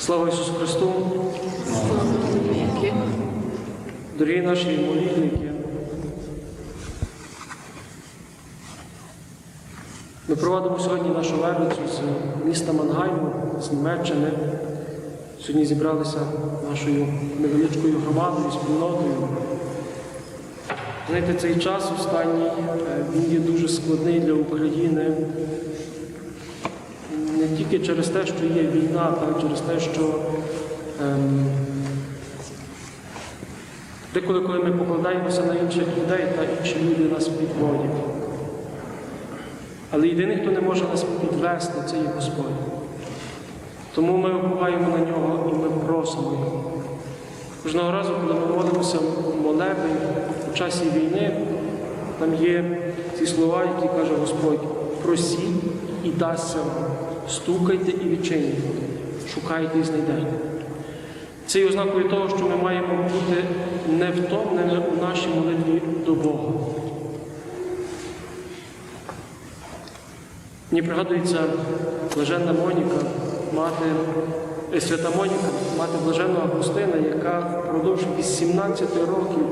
Слава Ісусу Христу! Дорогі наші молільники, ми проводимо сьогодні нашу верницю з міста Мангайму, з Німеччини. Сьогодні зібралися нашою невеличкою громадою, спільнотою. Знаєте, цей час останній е, він є дуже складний для України. Тільки через те, що є війна, й через те, що ем, деколи, коли ми покладаємося на інших людей, та інші люди нас підводять. Але єдиний, хто не може нас підвести, це є Господь. Тому ми уповаємо на нього і ми просимо його. Кожного разу, коли ми молимося в молебень у часі війни, там є ці слова, які каже Господь: просіть і дасться вам, стукайте і відчините, шукайте і знайдете. Це є ознакою того, що ми маємо бути невтомними у нашій молитві до Бога. Мені пригадується блаженна Моніка, мати е, свята Моніка, мати блаженного Августина, яка впродовж 18 років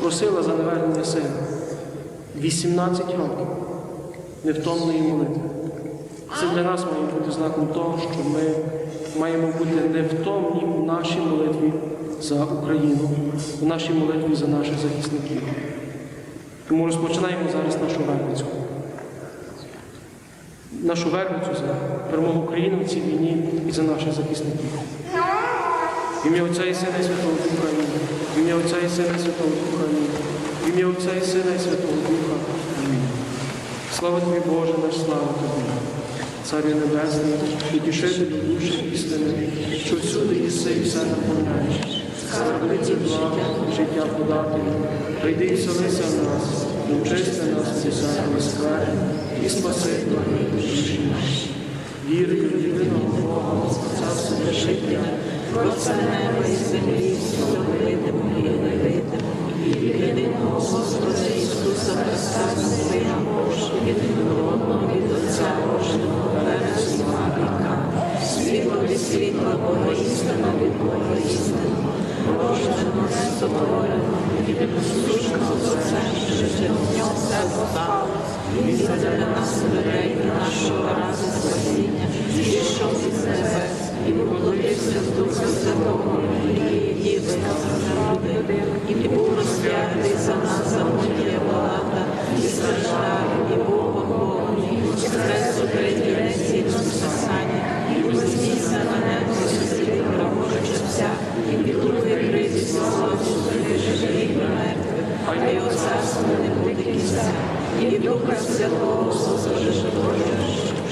просила за навернення сина. 18 років невтомної молитви. Це для нас має бути знаком того, що ми маємо бути невтомні у нашій молитві за Україну, у нашій молитві за наших захисників. Тому розпочинаємо зараз нашу верницю. Нашу верницю за перемогу України в цій війні і за наших захисників. В ім'я Отця і Сина і Святого Духа. В ім'я Отця і Сина і Святого Духа. В ім'я Отця і Сина і Святого Духа. Амінь. Слава тобі, Боже, наш слава тобі. Царю Небесний, і тішителю душі істини, що всюди єси і все наповняєш. Скарбниці блага, життя подателю, прийди і вселися в нас, і очисти нас від всякої скверни, і спаси твої душі наші. Вірю в єдиного Бога, Отця Всевишитня, Творця неба і землі, всього видимого і невидимого, і єдиного Господа Ісуса Христа, Сина Божого, єдинородного від Отця Божого, світла Бога істина від Бога істина, рожденого, сотвореного, і непослушного з Отцем, що через нього все попало, і для нас людей і нашого рази спасіння, і що від небес, і поклонився в Духа Святого, і Діви народи, і був розп'ятий за нас за Понтія Палата, і страждав, і був похований, і хрест третій день згідно з Писання, і вознісся на небо святий праворуч Отця, і під другий прийде слава Божої живих і мертвих, а його царство не буде кінця, і Духа Святого Господа Божого,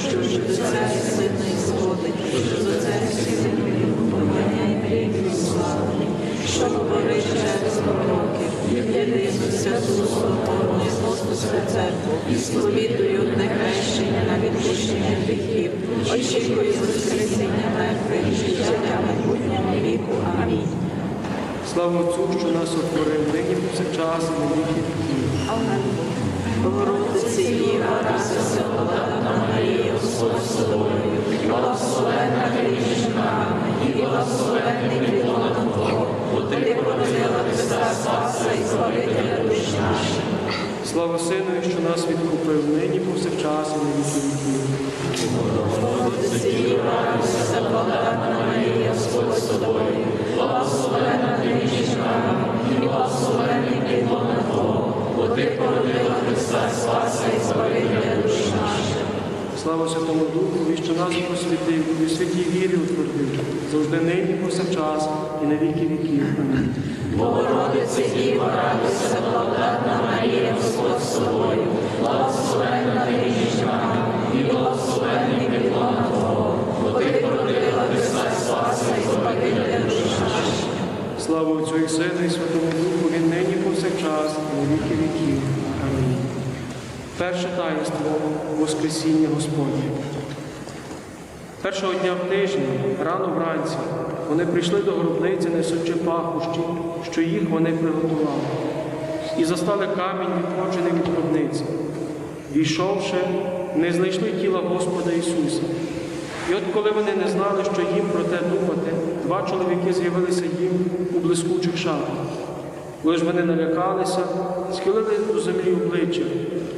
що ж Отця і Сина і сходить, що з Отця і Сина поклоняє рівні славний, що говорить через пророків, єдину святу соборну і Господську церкву, і сповідую одне хрещення на відпущення гріхів, очікую воскресіння мертвих і життя майбутнього віку. Амінь. Слава Отцю, що нас утворив, нині повсякчас і віки віків. Богородиці Діва, радуйся, благодатна Марія, Господь з тобою, благословенна грішна, і благословенний плод Твого, бо ти породила Христа Спаса і Збавителя душ наших. Слава Сину, що нас відкупив, нині повсякчас і віки віків. Богородиці Діва, радуйся, благодатна Марія, Господь з тобою, ти породила Христа Спаса і Збавителя душ наших. Слава Святому Духу, і що нас просвітив, і в святій вірі утвердив, завжди нині повсякчас і на віки віків. Амінь. Богородице Діва, радуйся, благодатна Марія, Господь з тобою, благословенна ти між жінками, і благословенний підлога Твого, бо ти породила Христа Спаса і Збавителя душ. Слава Отцю і Сину і Святому Духу, він нині повсякчас і на віки віків. Амінь. Перше таїнство Воскресіння Господнє. Першого дня в тижні, рано вранці, вони прийшли до гробниці, несучи пахощі, що їх вони приготували, і застали камінь, відкочений від гробниці. Війшовши, не знайшли тіла Господа Ісуса. І от коли вони не знали, що їм про те думати, два чоловіки з'явилися їм у блискучих шатах. Коли ж вони налякалися, схилили до землі обличчя.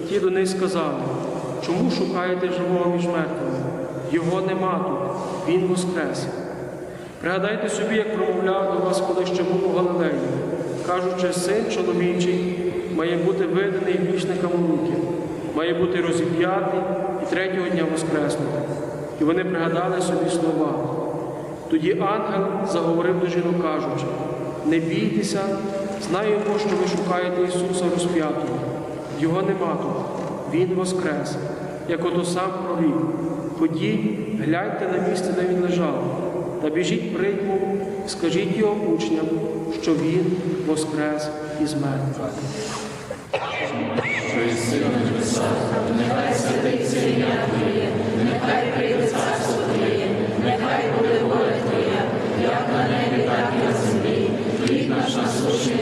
Ті до них сказали, чому шукаєте живого між мертвими? Його нема тут, Він воскрес. Пригадайте собі, як промовляв до вас, коли ще був у Галилеї, кажучи, син чоловічий має бути виданий грішникам у руки, має бути розіп'ятий і третього дня воскреснути. І вони пригадали собі слова. Тоді ангел заговорив до жінок, кажучи, не бійтеся, знаємо, що ви шукаєте Ісуса розп'ятого. Його нема тут, Він воскрес, як ото сам прорік. Ходіть, гляньте на місце, де він лежав, та біжіть притьму, скажіть його учням, що він воскрес із мертвих.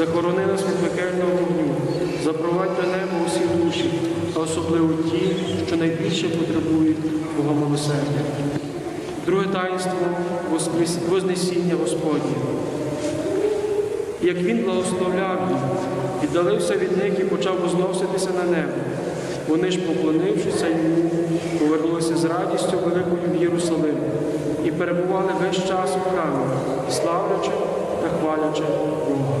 захорони нас від пекельного вогню, запровадь до неба усі душі, а особливо ті, що найбільше потребують Бога милосердя. Друге таїнство Вознесіння Господнє. Як він благословляв їх, віддалився від них і почав возноситися на небо. Вони ж, поклонившися йому, повернулися з радістю великою в Єрусалим і перебували весь час у храмі, славлячи та хвалячи Бога.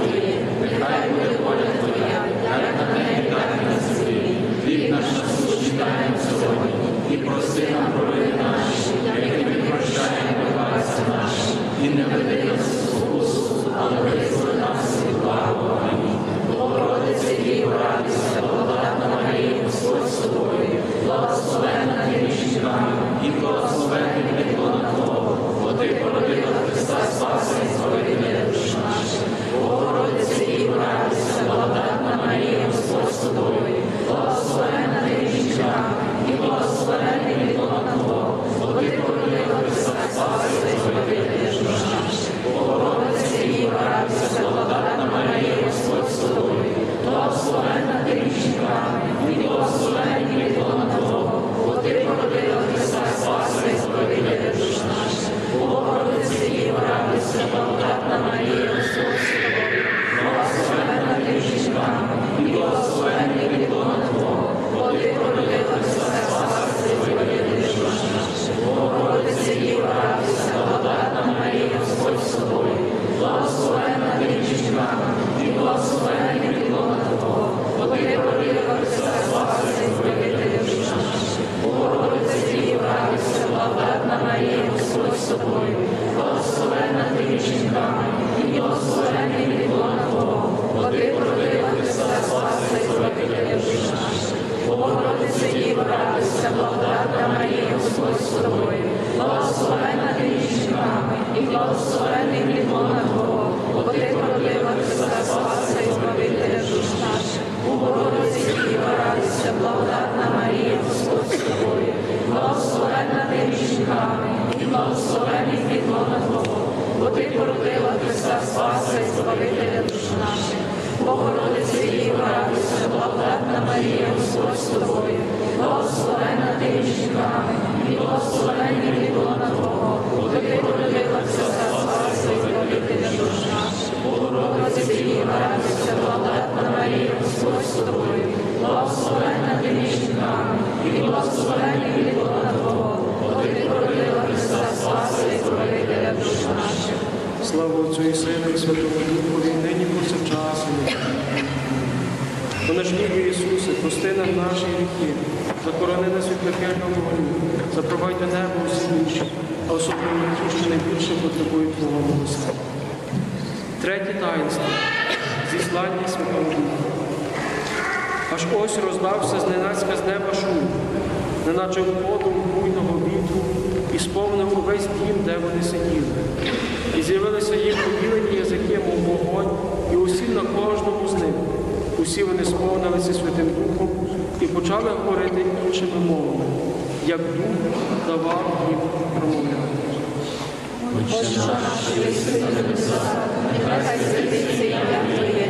допомоги нині повсякчасу. Бо наш мій Ісусе, прости нам наші гріхи, закорони нас від пекельного вогню, запровадь до неба усі інші, а особливо ті, що найбільше потребують Твого милосердя. Третє таїнство зіслання Святого Духа. Аж ось роздався зненацька з неба шум, неначе входом буйного вітру і сповнив увесь дім, де вони сиділи. І з'явилися їх поділені у вогонь і усі на кожному з них. Усі вони сповнилися Святим Духом і почали говорити іншими мовами, як Дух давав їм промовляти. Отче наш, що на небесах, нехай святиться ім'я Твоє,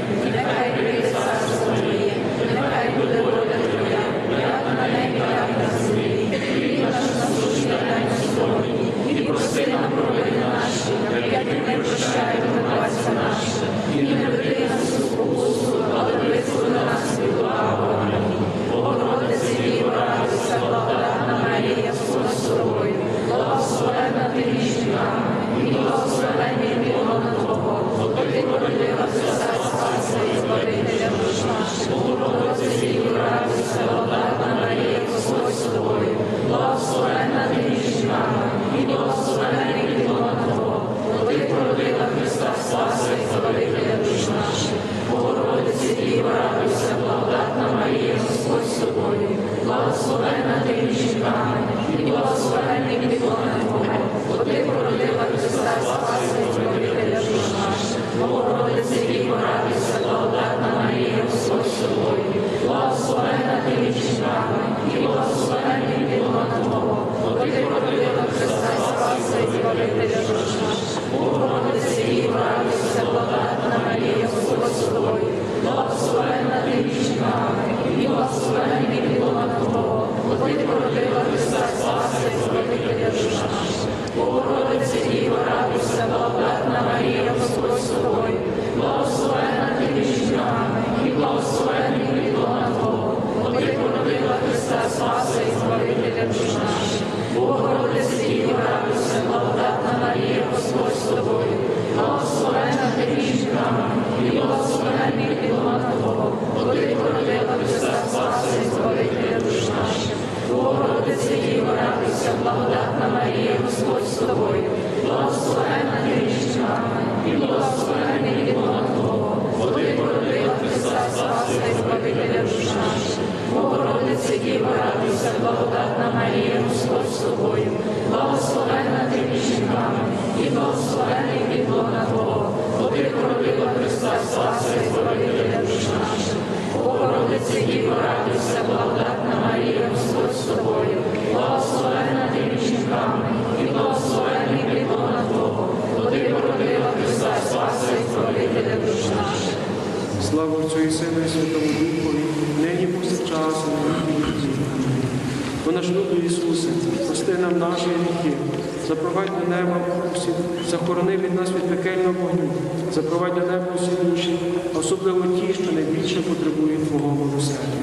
запровадь до неба усіх, захорони від нас від пекельного вогню, запровадь до неба усі душі, особливо ті, що найбільше потребують Твого милосердя.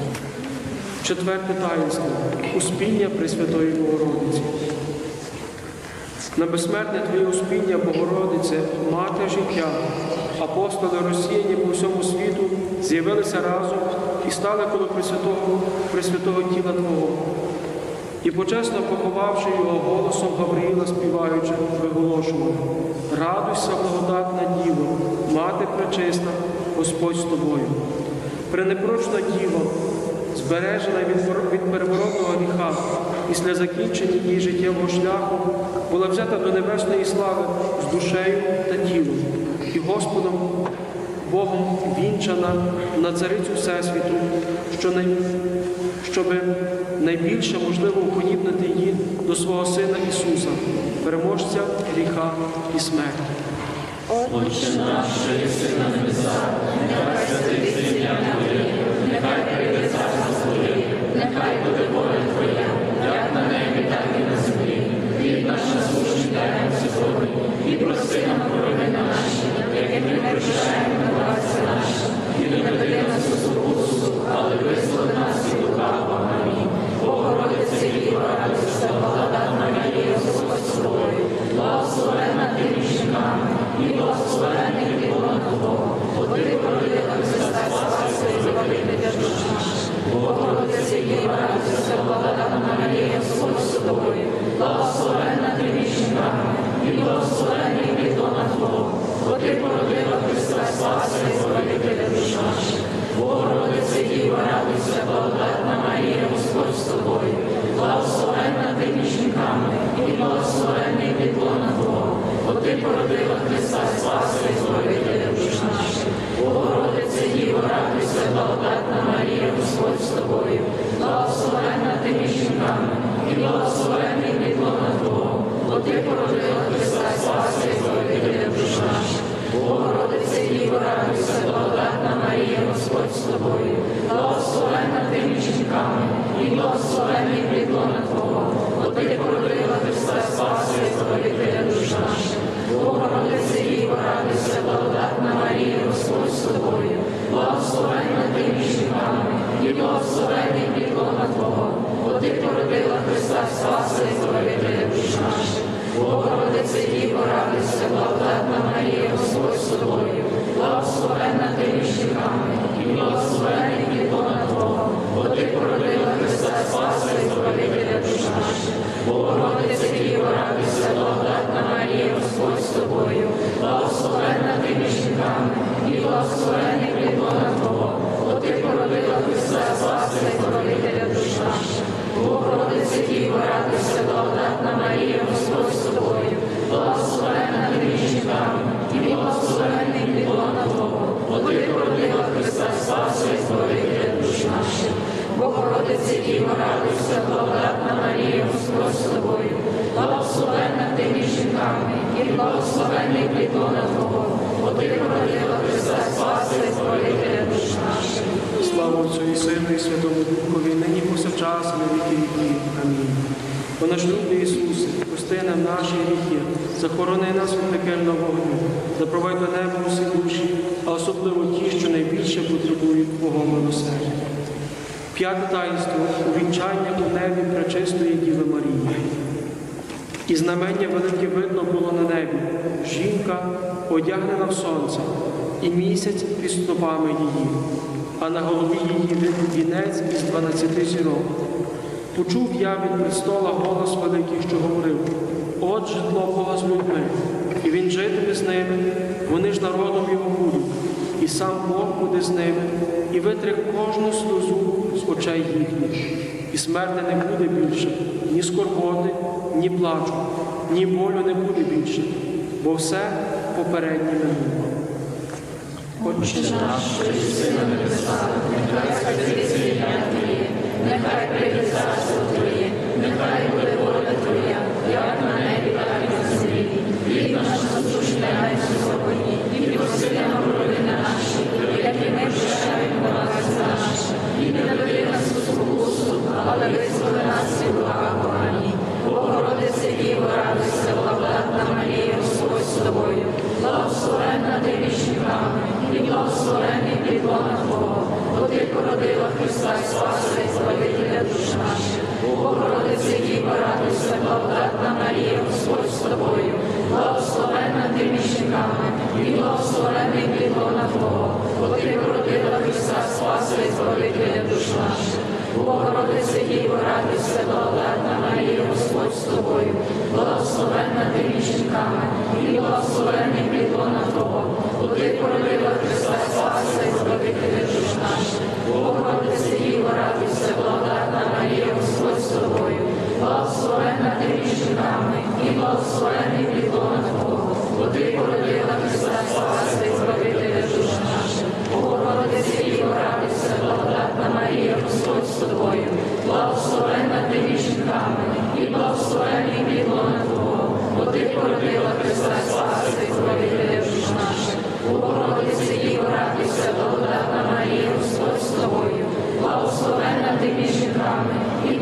Четверте таїнство успіння Пресвятої Богородиці. На безсмертне Твоє успіння, Богородице, мати життя, апостоли розсіяні по всьому світу з'явилися разом і стали коло Пресвятого, Пресвятого тіла Твого. І почесно поховавши його голосом Гавриїла, співаючи, виголошував, радуйся, благодатна Діво, мати пречисна, Господь з тобою. Пренепрочна Діво, збережена від переворотного гріха, після закінчення її життєвого шляху, була взята до небесної слави з душею та тілом, і Господом Богом вінчана на царицю Всесвіту, що не щоб найбільше можливо уподібнити її до свого Сина Ісуса, переможця гріха і смерті. Отче наш, що єси на небесах, нехай святиться ім'я Твоє, нехай прийде царство Твоє, нехай буде воля Твоя, як на небі, так і на землі. Від наш насущний дай нам сьогодні, і прости нам провини наші, як ми прощаємо на вас наші, і не веди нас у спокусу, але визволи нас. Господь свой, благословенна ти між нами, і благословенна і благословений підлона Твого, бо Ти породила Христа Спаса і Збавителя душ наших. Богородице Діво, радуйся, благодатна Марія, Господь з тобою, благословенна ти між жінками, і благословений підлона Твого, бо Ти породила Христа Спаса і Збавителя душ наших. Богородице Діво, радуйся, благодатна Марія, Господь підлона Твого, бо Ти породила Христа Спаса і душ наших. Слава Отцю і Сину і Святому Духові, нині повсякчас на віки віків. Амінь. О наш любний Ісусе, прости нам наші гріхи, захорони нас від пекельного вогню, запровадь до неба усі душі, а особливо ті, що найбільше потребують Твого милосердя. П'яте таїнство увінчання у небі пречистої Діви Марії. І знамення велике видно було на небі. Жінка одягнена в сонце, і місяць під стопами її, а на голові її вінець із дванадцяти зірок. Почув я від престола голос великий, що говорив: От житло Бога з людьми, і він житиме з ними, вони ж народом його будуть, і сам Бог буде з ними, і витре кожну сльозу з очей їхніх, смерти не буде більше, ні скорботи, ні плачу, ні болю не буде більше, бо все попереднє минуло. Отче наш, що єси на небесах, нехай святиться ім'я Твоє, нехай прийде царство Твоє, нехай душ наших. Богородице Діво, радуйся, благодатна Марія, Господь з тобою, благословенна ти між жінками, і благословений підлона Твого, бо ти породила Христа Спаса і Збавителя душ наших. Богородице Діво, радуйся, благодатна Марія, Господь з тобою, благословенна ти між жінками, і благословений підлона Твого, бо ти породила Христа Спаса і Збавителя душ наших. Богородице з тобою, благословенна ти між жінками, і благословений підлона Твого, бо ти породила Христа Спаса і Збавителя душ наших. Богородице Діво, радуйся, благодатна Марія, Господь з тобою, благословенна ти між жінками, і благословений підлона Твого, бо ти породила Христа Спаса і Збавителя душ наших. Богородице Діво, радуйся, благодатна Марія, Господь з тобою, благословенна ти між жінками, і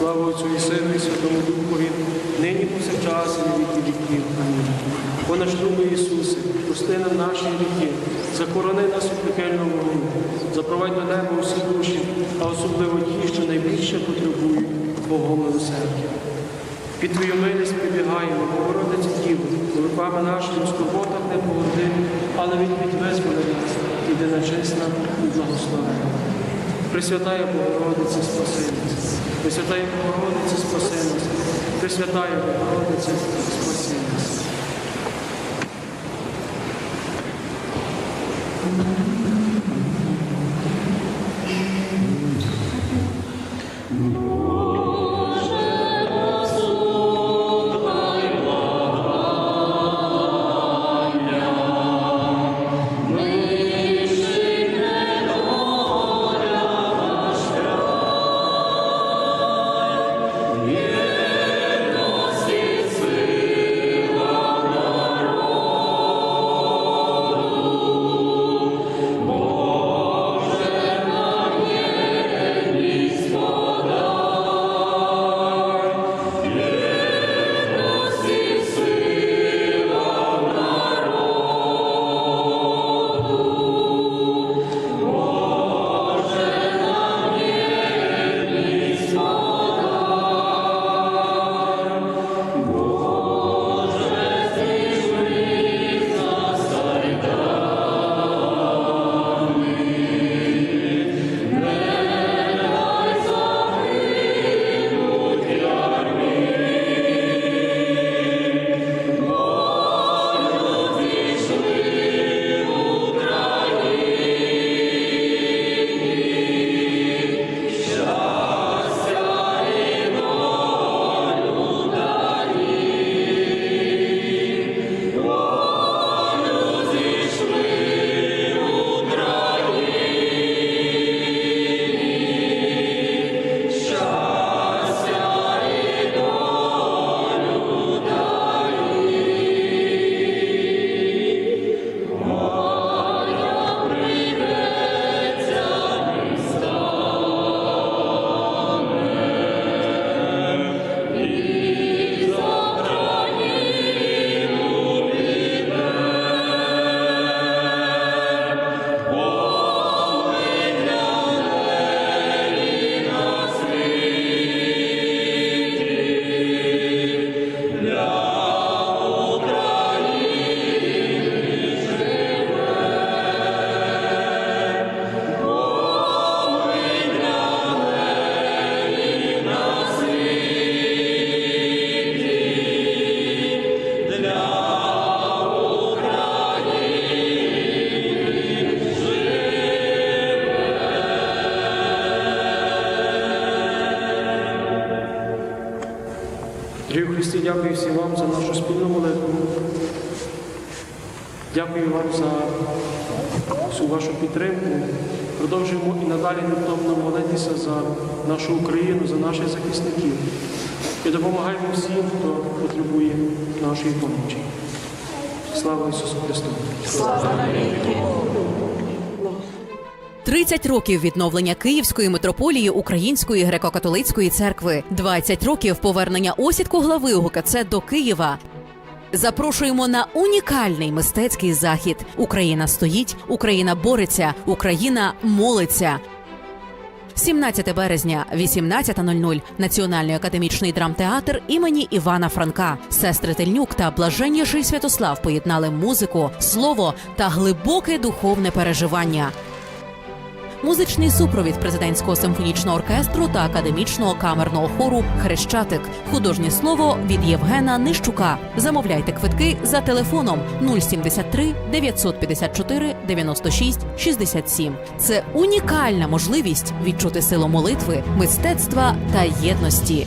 Слава Отцю і Сину і Святому Духові, нині повсякчас і віки віків. Амінь. О наш любий Ісусе, прости нам наші гріхи, закорони нас від пекельного вогню, запровадь до неба усі душі, а особливо ті, що найбільше потребують Твого милосердя. Під Твою милість прибігаємо, Богородиці Діво, руками нашими в скорботах не погоди, але визволи нас, єдина чесна і благословена. Пресвятая Богородице, спаси нас. Пресвятая Богородице, спаси нас. Пресвятая Богородице, спаси. Вам за нашу спільну молитву. Дякую вам за всю вашу підтримку. Продовжуємо і надалі невтомно молитися за нашу Україну, за наших захисників. І допомагаємо всім, хто потребує нашої допомоги. Слава Ісусу Христу! 30 років відновлення Київської митрополії Української греко-католицької церкви, 20 років повернення осідку глави УГКЦ до Києва. Запрошуємо на унікальний мистецький захід. Україна стоїть, Україна бореться, Україна молиться. 17 березня, 18.00. Національний академічний драмтеатр імені Івана Франка. Сестри Тельнюк та блаженніший Святослав поєднали музику, слово та глибоке духовне переживання. Музичний супровід президентського симфонічного оркестру та академічного камерного хору Хрещатик. Художнє слово від Євгена Нищука. Замовляйте квитки за телефоном 073 954 96 67. Це унікальна можливість відчути силу молитви, мистецтва та єдності.